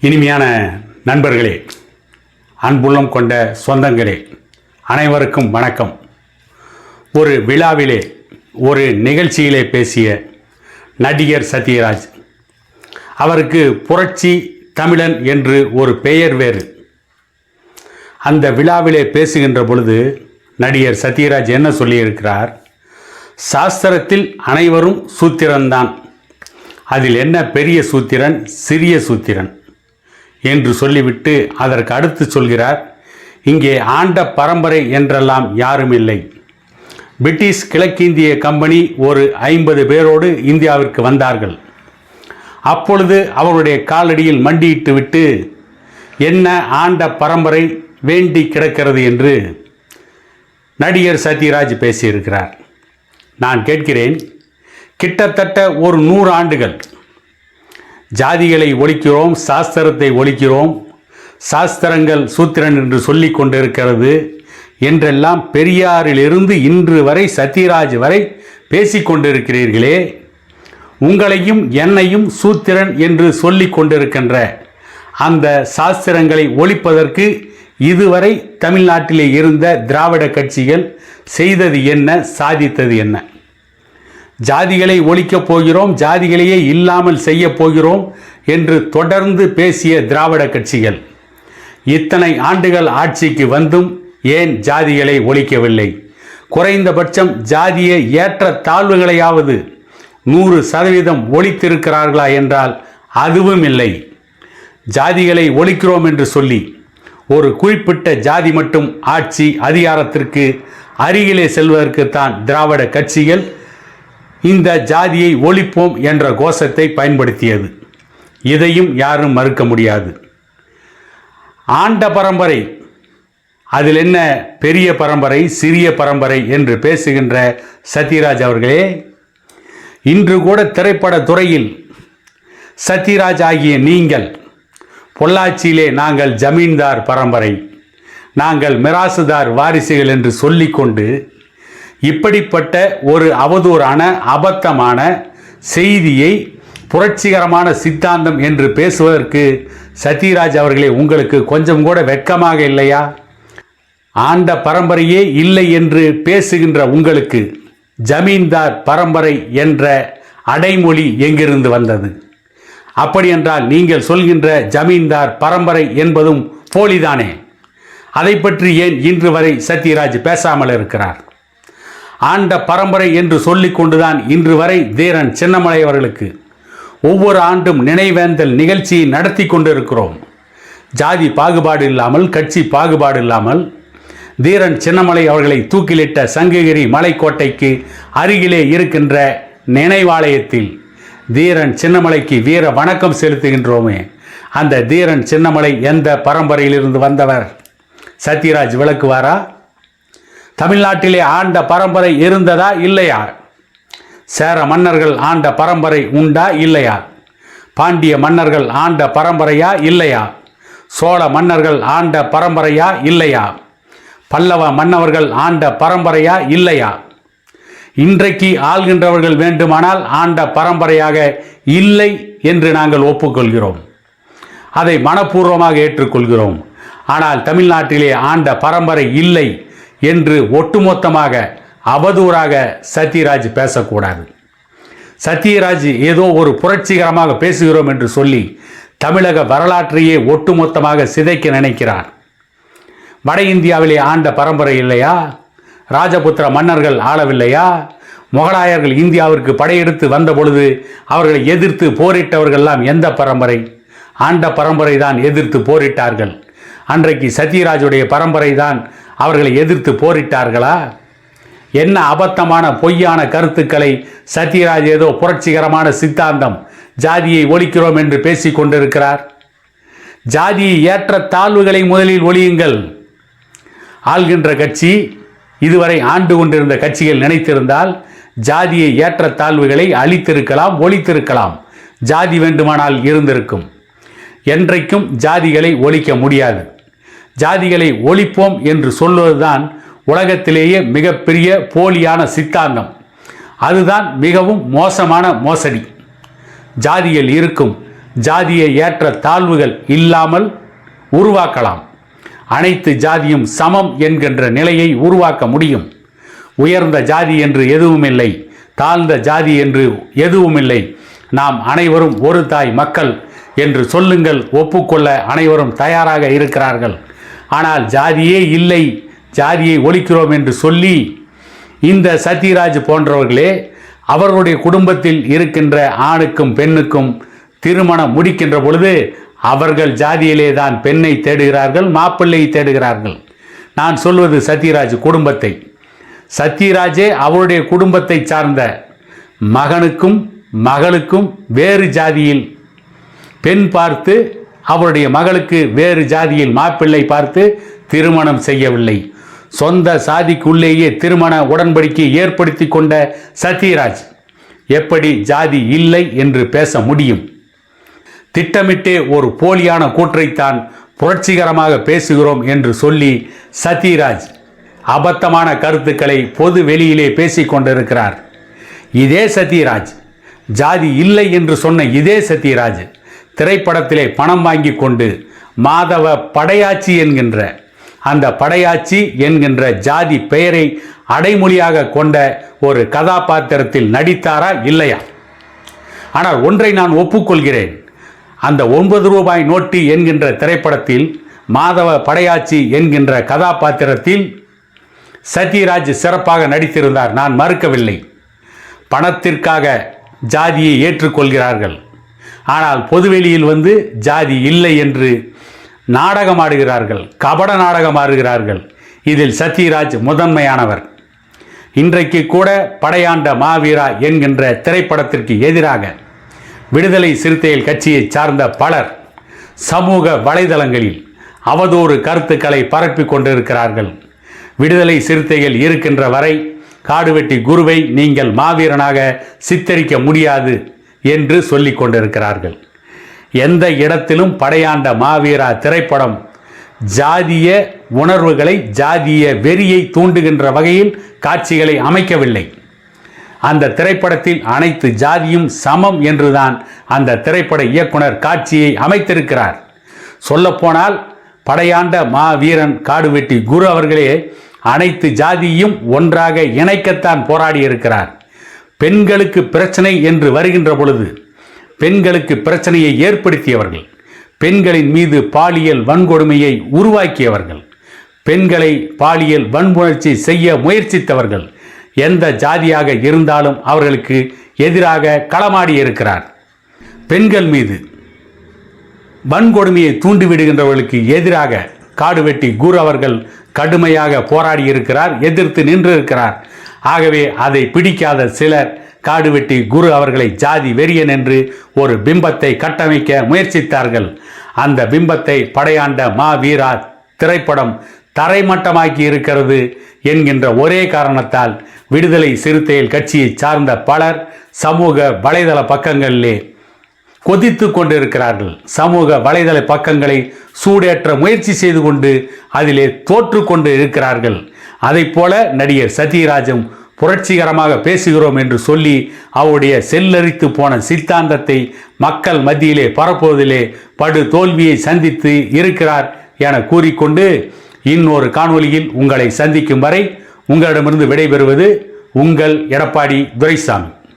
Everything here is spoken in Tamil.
இனிமையான நண்பர்களே அன்புள்ளம் கொண்ட சொந்தங்களே அனைவருக்கும் வணக்கம். ஒரு விழாவிலே ஒரு நிகழ்ச்சியிலே பேசிய நடிகர் சத்யராஜ். அவருக்கு புரட்சி தமிழன் என்று ஒரு பெயர் வேறு. அந்த விழாவிலே பேசுகின்ற பொழுது நடிகர் சத்யராஜ் என்ன சொல்லியிருக்கிறார்? சாஸ்திரத்தில் அனைவரும் சூத்திரன்தான். அதில் என்ன பெரிய சூத்திரன் சிறிய சூத்திரன்? என்று சொல்லிவிட்டு அதற்கு அடுத்து சொல்கிறார் இங்கே ஆண்ட பரம்பரை என்றெல்லாம் யாரும் இல்லை. பிரிட்டிஷ் கிழக்கிந்திய கம்பெனி ஒரு ஐம்பது பேரோடு இந்தியாவிற்கு வந்தார்கள். அப்பொழுது அவருடைய காலடியில் மண்டியிட்டு விட்டு என்ன ஆண்ட பரம்பரை வேண்டி கிடக்கிறது? என்று நடிகர் சத்யராஜ் பேசியிருக்கிறார். நான் கேட்கிறேன் கிட்டத்தட்ட ஒரு நூறு ஆண்டுகள் ஜாதிகளை ஒழிக்கிறோம் சாஸ்திரத்தை ஒழிக்கிறோம் சாஸ்திரங்கள் சூத்திரன் என்று சொல்லி கொண்டிருக்கிறது என்றெல்லாம் பெரியாரிலிருந்து இன்று வரை சத்யராஜ் வரை பேசிக் கொண்டிருக்கிறீர்களே. உங்களையும் என்னையும் சூத்திரன் என்று சொல்லி கொண்டிருக்கின்ற அந்த சாஸ்திரங்களை ஒழிப்பதற்கு இதுவரை தமிழ்நாட்டிலே இருந்த திராவிட கட்சிகள் செய்தது என்ன சாதித்தது என்ன? ஜாதிகளை ஒழிக்கப் போகிறோம் ஜாதிகளையே இல்லாமல் செய்ய போகிறோம் என்று தொடர்ந்து பேசிய திராவிட கட்சிகள். இத்தனை ஆண்டுகள் ஆட்சிக்கு வந்தும் ஏன் ஜாதிகளை ஒழிக்கவில்லை? குறைந்தபட்சம் ஜாதிய ஏற்ற தாழ்வுகளையாவது நூறு சதவீதம் ஒழித்திருக்கிறார்களா என்றால் அதுவும் இல்லை. ஜாதிகளை ஒழிக்கிறோம் என்று சொல்லி ஒரு குறிப்பிட்ட ஜாதி மட்டும் ஆட்சி அதிகாரத்திற்கு அருகிலே செல்வதற்குத்தான் திராவிட கட்சிகள் இந்த ஜாதியை ஒழிப்போம் என்ற கோஷத்தை பயன்படுத்தியது. இதையும் யாரும் மறுக்க முடியாது. ஆண்ட பரம்பரை அதில் என்ன பெரிய பரம்பரை சிறிய பரம்பரை என்று பேசுகின்ற சத்யராஜ் அவர்களே இன்று கூட திரைப்பட துறையில் சத்யராஜ் ஆகிய நீங்கள் பொள்ளாச்சியிலே நாங்கள் ஜமீன்தார் பரம்பரை நாங்கள் மிராசுதார் வாரிசுகள் என்று சொல்லிக்கொண்டு இப்படிப்பட்ட ஒரு அவதூறான அபத்தமான செய்தியை புரட்சிகரமான சித்தாந்தம் என்று பேசுவதற்கு சத்யராஜ் அவர்களே உங்களுக்கு கொஞ்சம் கூட வெட்கமாக இல்லையா? ஆண்ட பரம்பரையே இல்லை என்று பேசுகின்ற உங்களுக்கு ஜமீன்தார் பரம்பரை என்ற அடைமொழி எங்கிருந்து வந்தது? அப்படியென்றால் நீங்கள் சொல்கின்ற ஜமீன்தார் பரம்பரை என்பதும் போலிதானே? அதை பற்றி ஏன் இன்று வரை சத்யராஜ் பேசாமல் இருக்கிறார்? ஆண்ட பரம்பரை என்று சொல்லிக் கொண்டுதான் இன்று வரை தீரன் சின்னமலை அவர்களுக்கு ஒவ்வொரு ஆண்டும் நினைவேந்தல் நிகழ்ச்சியை நடத்தி கொண்டிருக்கிறோம். ஜாதி பாகுபாடு இல்லாமல் கட்சி பாகுபாடு இல்லாமல் தீரன் சின்னமலை அவர்களை தூக்கிலிட்ட சங்ககிரி மலைக்கோட்டைக்கு அருகிலே இருக்கின்ற நினைவாலயத்தில் தீரன் சின்னமலைக்கு வீர வணக்கம் செலுத்துகின்றோமே. அந்த தீரன் சின்னமலை எந்த பரம்பரையிலிருந்து வந்தவர்? சத்யராஜ் விளக்குவாரா? தமிழ்நாட்டிலே ஆண்ட பரம்பரை இருந்ததா இல்லையா? சேர மன்னர்கள் ஆண்ட பரம்பரை உண்டா இல்லையா? பாண்டிய மன்னர்கள் ஆண்ட பரம்பரையா இல்லையா? சோழ மன்னர்கள் ஆண்ட பரம்பரையா இல்லையா? பல்லவ மன்னவர்கள் ஆண்ட பரம்பரையா இல்லையா? இன்றைக்கு ஆள்கின்றவர்கள் வேண்டுமானால் ஆண்ட பரம்பரையாக இல்லை என்று நாங்கள் ஒப்புக்கொள்கிறோம். அதை மனப்பூர்வமாக ஏற்றுக்கொள்கிறோம். ஆனால் தமிழ்நாட்டிலே ஆண்ட பரம்பரை இல்லை என்று ஒட்டுமொத்தமாக அவதூறாக சத்யராஜ் பேசக்கூடாது. சத்யராஜ் ஏதோ ஒரு புரட்சிகரமாக பேசுகிறோம் என்று சொல்லி தமிழக வரலாற்றையே ஒட்டுமொத்தமாக சிதைக்க நினைக்கிறார். வட இந்தியாவிலே ஆண்ட பரம்பரை இல்லையா? ராஜபுத்திர மன்னர்கள் ஆளவில்லையா? முகலாயர்கள் இந்தியாவிற்கு படையெடுத்து வந்த பொழுது அவர்களை எதிர்த்து போரிட்டவர்கள்லாம் எந்த பரம்பரை? ஆண்ட பரம்பரை தான் எதிர்த்து போரிட்டார்கள். அன்றைக்கு சத்யராஜுடைய பரம்பரை தான் அவர்களை எதிர்த்து போரிட்டார்களா? என்ன அபத்தமான பொய்யான கருத்துக்களை சத்யராஜ் ஏதோ புரட்சிகரமான சித்தாந்தம் ஜாதியை ஒழிக்கிறோம் என்று பேசிக் கொண்டிருக்கிறார்? ஜாதியை ஏற்ற தாழ்வுகளை முதலில் ஒழியுங்கள். ஆள்கின்ற கட்சி இதுவரை ஆண்டு கொண்டிருந்த கட்சிகள் நினைத்திருந்தால் ஜாதியை ஏற்ற தாழ்வுகளை அழித்திருக்கலாம் ஒழித்திருக்கலாம். ஜாதி வேண்டுமானால் இருந்திருக்கும். என்றைக்கும் ஜாதிகளை ஒழிக்க முடியாது. ஜாதிகளை ஒழிப்போம் என்று சொல்வதுதான் உலகத்திலேயே மிகப்பெரிய போலியான சித்தாந்தம். அதுதான் மிகவும் மோசமான மோசடி. ஜாதிகள் இருக்கும் ஜாதிய ஏற்ற தாழ்வுகள் இல்லாமல் உருவாக்கலாம். அனைத்து ஜாதியும் சமம் என்கின்ற நிலையை உருவாக்க முடியும். உயர்ந்த ஜாதி என்று எதுவும் இல்லை தாழ்ந்த ஜாதி என்று எதுவும் இல்லை நாம் அனைவரும் ஒரு தாய் மக்கள் என்று சொல்லுங்கள் ஒப்புக்கொள்ள அனைவரும் தயாராக இருக்கிறார்கள். ஆனால் ஜாதியே இல்லை ஜாதியை ஒழிக்கிறோம் என்று சொல்லி இந்த சத்யராஜ் போன்றவர்களே அவர்களுடைய குடும்பத்தில் இருக்கின்ற ஆணுக்கும் பெண்ணுக்கும் திருமணம் முடிக்கின்ற பொழுது அவர்கள் ஜாதியிலே தான் பெண்ணை தேடுகிறார்கள் மாப்பிள்ளையை தேடுகிறார்கள். நான் சொல்வது சத்யராஜ் குடும்பத்தை. சத்யராஜே அவருடைய குடும்பத்தை சார்ந்த மகனுக்கும் மகளுக்கும் வேறு ஜாதியில் பெண் பார்த்து அவருடைய மகளுக்கு வேறு ஜாதியில் மாப்பிள்ளை பார்த்து திருமணம் செய்யவில்லை. சொந்த சாதிக்குள்ளேயே திருமண உடன்படிக்கை ஏற்படுத்தி கொண்ட சத்யராஜ் எப்படி ஜாதி இல்லை என்று பேச முடியும்? திட்டமிட்டே ஒரு போலியான கூற்றைத்தான் புரட்சிகரமாக பேசுகிறோம் என்று சொல்லி சத்யராஜ் அபத்தமான கருத்துக்களை பொது வெளியிலே பேசிக்கொண்டிருக்கிறார் இதே சத்யராஜ் ஜாதி இல்லை என்று சொன்ன இதே சத்யராஜ் திரைப்படத்திலே பணம் வாங்கி கொண்டு மாதவ படையாச்சி என்கின்ற அந்த படையாச்சி என்கின்ற ஜாதி பெயரை அடைமொழியாக கொண்ட ஒரு கதாபாத்திரத்தில் நடித்தாரா இல்லையா? ஆனால் ஒன்றை நான் ஒப்புக்கொள்கிறேன். அந்த ஒன்பது ரூபாய் நோட்டு என்கின்ற திரைப்படத்தில் மாதவ படையாச்சி என்கின்ற கதாபாத்திரத்தில் சத்யராஜ் சிறப்பாக நடித்திருந்தார். நான் மறுக்கவில்லை. பணத்திற்காக ஜாதியை ஏற்றுக்கொள்கிறார்கள். ஆனால் பொதுவெளியில் வந்து ஜாதி இல்லை என்று நாடகமாடுகிறார்கள் கபட நாடகமாடுகிறார்கள். இதில் சத்யராஜ் முதன்மையானவர். இன்றைக்கு கூட படையாண்ட மாவீரா என்கின்ற திரைப்படத்திற்கு எதிராக விடுதலை சிறுத்தைகள் கட்சியை சார்ந்த பலர் சமூக வலைதளங்களில் அவதூறு கருத்துக்களை பரப்பிக் கொண்டிருக்கிறார்கள். விடுதலை சிறுத்தைகள் இருக்கின்ற வரை காடுவெட்டி குருவை நீங்கள் மாவீரனாக சித்தரிக்க முடியாது. என்று சொல்லிக் கொண்டிருக்கிறார்கள். எந்த இடத்திலும் படையாண்ட மாவீரா திரைப்படம் ஜாதிய உணர்வுகளை ஜாதிய வெறியை தூண்டுகின்ற வகையில் காட்சிகளை அமைக்கவில்லை. அந்த திரைப்படத்தில் அனைத்து ஜாதியும் சமம் என்றுதான் அந்த திரைப்பட இயக்குனர் காட்சியை அமைத்திருக்கிறார். சொல்லப்போனால் படையாண்ட மா வீரன் காடுவெட்டி குரு அவர்களே அனைத்து ஜாதியும் ஒன்றாக இணைக்கத்தான் போராடி இருக்கிறார் பெண்களுக்கு பிரச்சனை என்று வருகின்ற பொழுது பெண்களுக்கு பிரச்சனையை ஏற்படுத்தியவர்கள் பெண்களின் மீது பாலியல் வன்கொடுமையை உருவாக்கியவர்கள் பெண்களை பாலியல் வன்புணர்ச்சி செய்ய முயற்சித்தவர்கள் எந்த ஜாதியாக இருந்தாலும் அவர்களுக்கு எதிராக களமாடி இருக்கிறார். பெண்கள் மீது வன்கொடுமையை தூண்டிவிடுகின்றவர்களுக்கு எதிராக காடுவெட்டி கூர் அவர்கள் கடுமையாக போராடி இருக்கிறார் எதிர்த்து நின்று இருக்கிறார். ஆகவே அதை பிடிக்காத சிலர் காடுவெட்டி குரு அவர்களை ஜாதி வெறியன் என்று ஒரு பிம்பத்தை கட்டமைக்க முயற்சித்தார்கள். அந்த பிம்பத்தை படையாண்ட மா வீரா திரைப்படம் தரைமட்டமாக்கி இருக்கிறது என்கின்ற ஒரே காரணத்தால் விடுதலை சிறுத்தைகள் கட்சியை சார்ந்த பலர் சமூக வலைதள பக்கங்களிலே கொதித்து கொண்டிருக்கிறார்கள். சமூக வலைதள பக்கங்களை சூடேற்ற முயற்சி செய்து கொண்டு அதிலே தோற்று கொண்டு இருக்கிறார்கள். அதைப் போல நடிகர் சத்யராஜும் புரட்சிகரமாக பேசுகிறோம் என்று சொல்லி அவருடைய செல்லரித்து போன சித்தாந்தத்தை மக்கள் மத்தியிலே பரப்புவதிலே படு தோல்வியை சந்தித்து இருக்கிறார் என கூறிக்கொண்டு இன்னொரு காணொலியில் உங்களை சந்திக்கும் வரை உங்களிடமிருந்து விடைபெறுவது உங்கள் எடப்பாடி துரைசாமி.